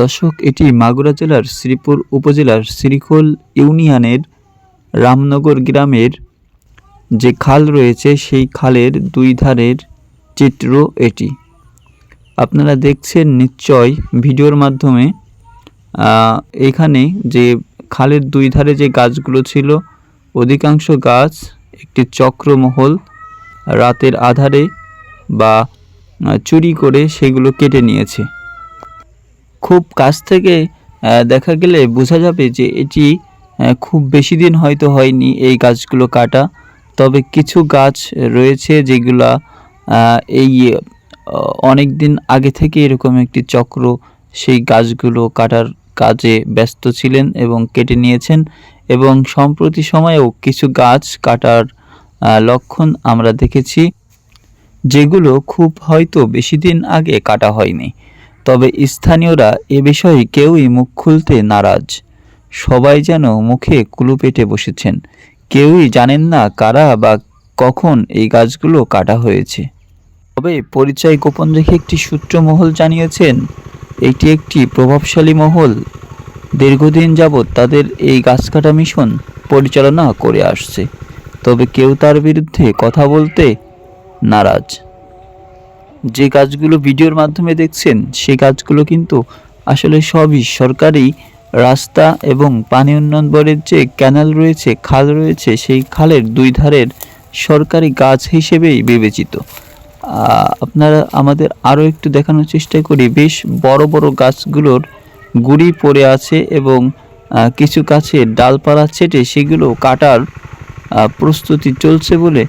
দর্শক, এটি মাগুরা জেলার শ্রীপুর উপজেলার শ্রীখোল ইউনিয়নের রামনগর গ্রামের যে খাল রয়েছে, সেই খালের দুই ধারের চিত্র এটি। আপনারা দেখছেন নিশ্চয় ভিডিওর মাধ্যমে এখানে যে খালের দুই ধারে যে গাছগুলো ছিল, অধিকাংশ গাছ একটি চক্রমহল, রাতের আধারে বা চুরি করে সেগুলো কেটে নিয়েছে। খুব কাছ থেকে দেখা গেলে বোঝা যাবে যে এটি খুব বেশি দিন হয়তো হয়নি এই গাছগুলো কাটা। তবে কিছু গাছ রয়েছে যেগুলা এই অনেক দিন আগে থেকে এরকম একটি চক্র সেই গাছগুলো কাটার কাজে ব্যস্ত ছিলেন এবং কেটে নিয়েছেন এবং সম্প্রতি সময়েও কিছু গাছ কাটার লক্ষণ আমরা দেখেছি, যেগুলো খুব হয়তো বেশি দিন আগে কাটা হয়নি। তবে স্থানীয়রা এ বিষয়ে কেউই মুখ খুলতে নারাজ। সবাই যেন মুখে কুলু পেটে বসেছেন। কেউই জানেন না কারা বা কখন এই গাছগুলো কাটা হয়েছে। তবে পরিচয় গোপন রেখে একটি সূত্র মহল জানিয়েছেন এটি একটি প্রভাবশালী মহল। দীর্ঘদিন যাবৎ তাদের এই গাছ কাটা মিশন পরিচালনা করে আসছে। তবে কেউ তার বিরুদ্ধে কথা বলতে নারাজ। যে গাছগুলো ভিডিওর মাধ্যমে দেখছেন, সেই গাছগুলো কিন্তু আসলে সবই সরকারি রাস্তা এবং পানি উন্নয়ন বোর্ডের যে ক্যানাল রয়েছে, খাল রয়েছে, সেই খালের দুই ধারের সরকারি গাছ হিসেবেই বিবেচিত। আপনারা আমাদের আরও একটু দেখানোর চেষ্টা করি, বেশ বড় বড় গাছগুলোর গুড়ি পড়ে আছে এবং কিছু গাছের ডালপালা ছেটে সেগুলো কাটার প্রস্তুতি চলছে বলে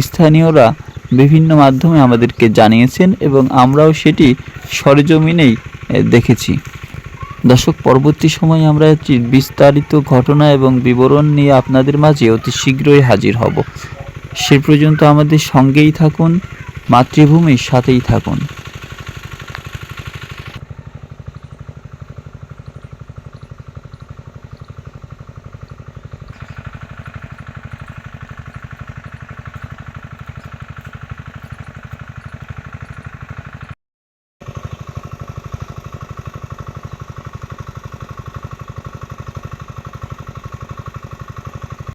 স্থানীয়রা বিভিন্ন মাধ্যমে আমাদেরকে জানিয়েছেন এবং আমরাও সেটি সরেজমিনেই দেখেছি। দর্শক, পরবর্তী সময়ে আমরা বিস্তারিত ঘটনা এবং বিবরণ নিয়ে আপনাদের মাঝে অতি শীঘ্রই হাজির হব। সে পর্যন্ত আমাদের সঙ্গেই থাকুন, মাতৃভূমির সাথেই থাকুন।